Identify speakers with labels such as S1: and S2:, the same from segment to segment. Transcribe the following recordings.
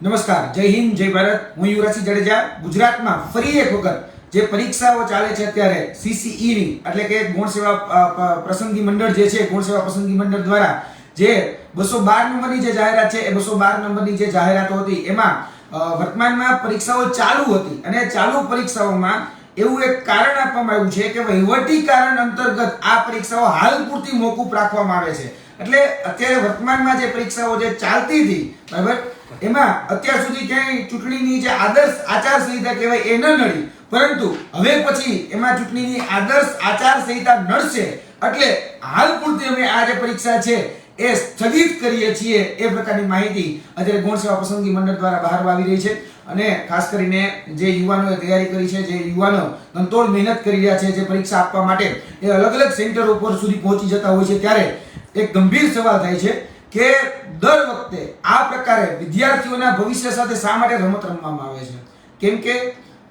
S1: નમસ્કાર, જય હિન્દ, જય ભારત. હું યુવરાજસિંહ જાડેજા, ગુજરાતમાં ફરી એક વખત જે પરીક્ષાઓ ચાલે છે અત્યારે સીસીઈની એટલે કે ગૌણ સેવા પ્રસંગી મંડળ જે છે, ગુણ સેવા પસંદગી મંડળ દ્વારા જે બસો બાર નંબરની જે જાહેરાત છે, એ બસો બાર નંબરની જે જાહેરાતો હતી, એમાં વર્તમાનમાં પરીક્ષાઓ ચાલુ હતી. અને ચાલુ પરીક્ષાઓમાં એવું એક કારણ આપવામાં આવ્યું છે કે વહીવટી કારણ અંતર્ગત આ પરીક્ષાઓ હાલ પૂરતી મોકૂફ રાખવામાં આવે છે. એટલે અત્યારે વર્તમાનમાં જે પરીક્ષાઓ જે ચાલતી હતી, બરાબર? એમાં અત્યાર સુધી ક્યાંય ચૂંટણીની જે આદર્શ આચાર સંહિતા કહેવાય એ ન નડી. પરંતુ હવે પછી એમાં ચૂંટણીની આદર્શ આચાર સંહિતા નડશે. એટલે હાલ પૂરતી અમે આ જે પરીક્ષા છે એ સ્થગિત કરીએ છીએ એ પ્રકારની માહિતી અત્યારે ગૌણ સેવા પસંદગી મંડળ દ્વારા બહાર આવી રહી છે. અને ખાસ કરીને જે યુવાનોએ તૈયારી કરી છે, જે યુવાનો ગંતોડ મહેનત કરી રહ્યા છે જે પરીક્ષા આપવા માટે, એ અલગ અલગ સેન્ટર ઉપર સુધી પહોંચી જતા હોય છે. ત્યારે એક ગંભીર સવાલ થાય છે કે દર વખતે આ પ્રકારે વિદ્યાર્થીઓના ભવિષ્ય સાથે શા માટે રમત રમવામાં આવે છે? કેમ કે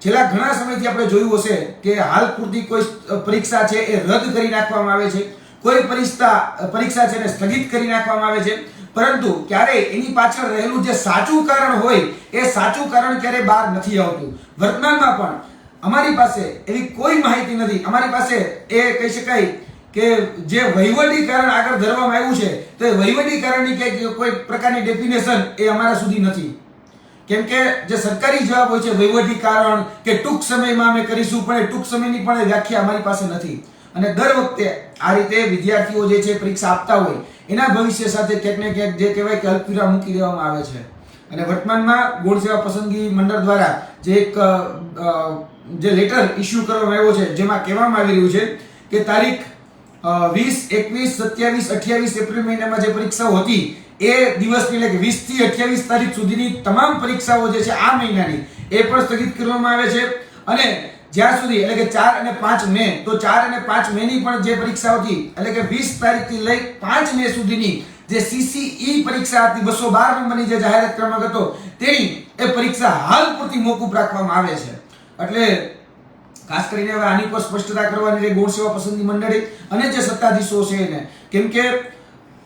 S1: છેલ્લા ઘણા સમયથી આપણે જોયું હશે કે હાલ પૂરતી કોઈ પરીક્ષા છે એ રદ કરી નાખવામાં આવે છે, કોઈ પરીક્ષા પરીક્ષા છે એને સ્થગિત કરી નાખવામાં આવે છે. પરંતુ ક્યારેય એની પાછળ રહેલું જે સાચું કારણ હોય એ સાચું કારણ ક્યારેય બહાર નથી આવતું. વર્તમાનમાં પણ અમારી પાસે એવી કોઈ માહિતી નથી. અમારી પાસે એ કહી શકાય કે જે વહીવટી કારણ આગળ ધરવામાં આવ્યું છે, તો એ વહીવટી કારણની કે કોઈ પ્રકારની ડેફિનેશન એ અમારા સુધી નથી. કેમ કે જે સરકારી જવાબ હોય છે વહીવટી કારણ કે ટૂંક સમયમાં અમે કરીશું, પણ એ ટૂંક સમયની પણ વ્યાખ્યા અમારી પાસે નથી. અને દર વખતે આ રીતે વિદ્યાર્થીઓ જે છે પરીક્ષા આપતા હોય, એના ભવિષ્ય સાથે ક્યાંક ને ક્યાંક જે કહેવાય કે અલ્પવિરામ મૂકી દેવામાં આવે છે. અને વર્તમાનમાં ગોળ સેવા પસંદગી મંડળ દ્વારા જે એક જે લેટર ઇસ્યુ કરવામાં આવ્યો છે, જેમાં કહેવામાં આવી રહ્યું છે કે તારીખ વીસ, એકવીસ, સત્યાવીસ, અઠ્યાવીસ એપ્રિલ મહિનામાં જે પરીક્ષાઓ હતી, એ દિવસની એટલે કે વીસથી અઠ્યાવીસ તારીખ સુધીની તમામ પરીક્ષાઓ જે છે આ મહિનાની, એ પણ સ્થગિત કરવામાં આવે છે. અને જ્યાં સુધી એટલે કે ચાર અને પાંચ મે, તો ચાર અને પાંચ મે ની પણ જે પરીક્ષા હતી, એટલે કે વીસ તારીખથી લઈ પાંચ મે સુધીની જે સીસીઈ પરીક્ષા હતી, બસો બાર નંબરની જે જાહેરાત ક્રમાંક હતો, તેની એ પરીક્ષા હાલ પૂરતી મોકૂફ રાખવામાં આવે છે. એટલે ખાસ કરીને હવે આની પર સ્પષ્ટતા કરવાની રહે, ગૌણ સેવા પસંદગી મંડળે અને જે સત્તાધીશો છે એને. કેમ કે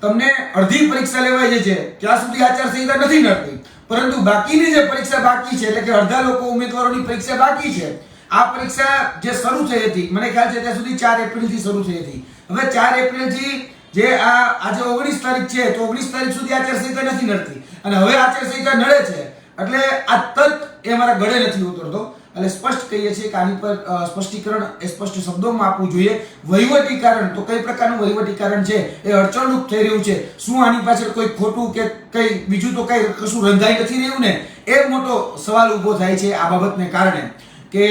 S1: તમને અડધી પરીક્ષા લેવાય છે, ત્યાં સુધી આચાર સંહિતા નથી નડતી. પરંતુ બાકીની જે પરીક્ષા બાકી છે, એટલે કે અડધા લોકો ઉમેદવારોની પરીક્ષા બાકી છે, આ પરીક્ષા જે શરૂ થઈ હતી, મને ખ્યાલ છે ત્યાં સુધી ચાર એપ્રિલથી શરૂ થઈ હતી. હવે ચાર એપ્રિલથી જે આ, આજે ઓગણીસ તારીખ છે, તો ઓગણીસ તારીખ સુધી આચાર સંહિતા નથી નડતી. અને હવે આચાર સંહિતા નડે છે, એટલે આ તર્ક એ અમારા ગળે નથી ઉતરતો. એટલે સ્પષ્ટ કહીએ છીએ કે આની પર સ્પષ્ટીકરણ એ સ્પષ્ટ શબ્દોમાં આપવું જોઈએ. વહીવટી કારણ તો કઈ પ્રકારનું વહીવટી કારણ છે? એ અડચણરૂપ થઈ રહ્યું છે. શું આની પાછળ કોઈ ખોટું કે કઈ બીજું તો કઈ કશું રંધાઈ નથી રહ્યું ને? એ મોટો સવાલ ઊભો થાય છે આ બાબતને કારણે કે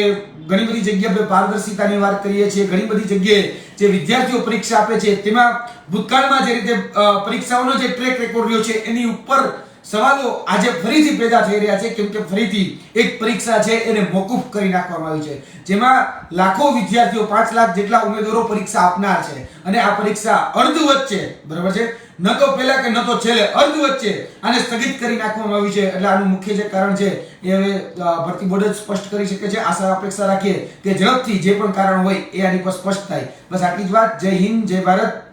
S1: ઘણી બધી જગ્યાએ પર પારદર્શિતાની વાત કરીએ છીએ. ઘણી બધી જગ્યાએ જે વિદ્યાર્થીઓ પરીક્ષા આપે છે, તેમાં ભૂતકાળમાં જે રીતે પરીક્ષાઓનો જે ટ્રેક રેકોર્ડ રહ્યો છે, એની ઉપર સવાલો આજે ફરીથી પેદા થઈ રહ્યા છે, કેમ કે ફરીથી એક પરીક્ષા છે, એને મોકૂફ કરી નાખવામાં આવી છે. જેમાં લાખો વિદ્યાર્થીઓ, પાંચ લાખ જેટલા ઉમેદવારો પરીક્ષા આપનાર છે. અને આ પરીક્ષા અર્ધ વચ્ચે બરાબર છે? ન તો પહેલા કે ન તો છેલ્લે અર્ધ વચ્ચે આને સ્થગિત કરી નાખવામાં આવી છે. એટલે આનું મુખ્ય જે કારણ છે, એ હવે ભરતી બોર્ડ જ સ્પષ્ટ કરી શકે છે. આશા, અપેક્ષા રાખીએ કે ઝડપથી જે પણ કારણ હોય, એ આની પર સ્પષ્ટ થાય. બસ આટલી જ વાત. જય હિન્દ, જય ભારત.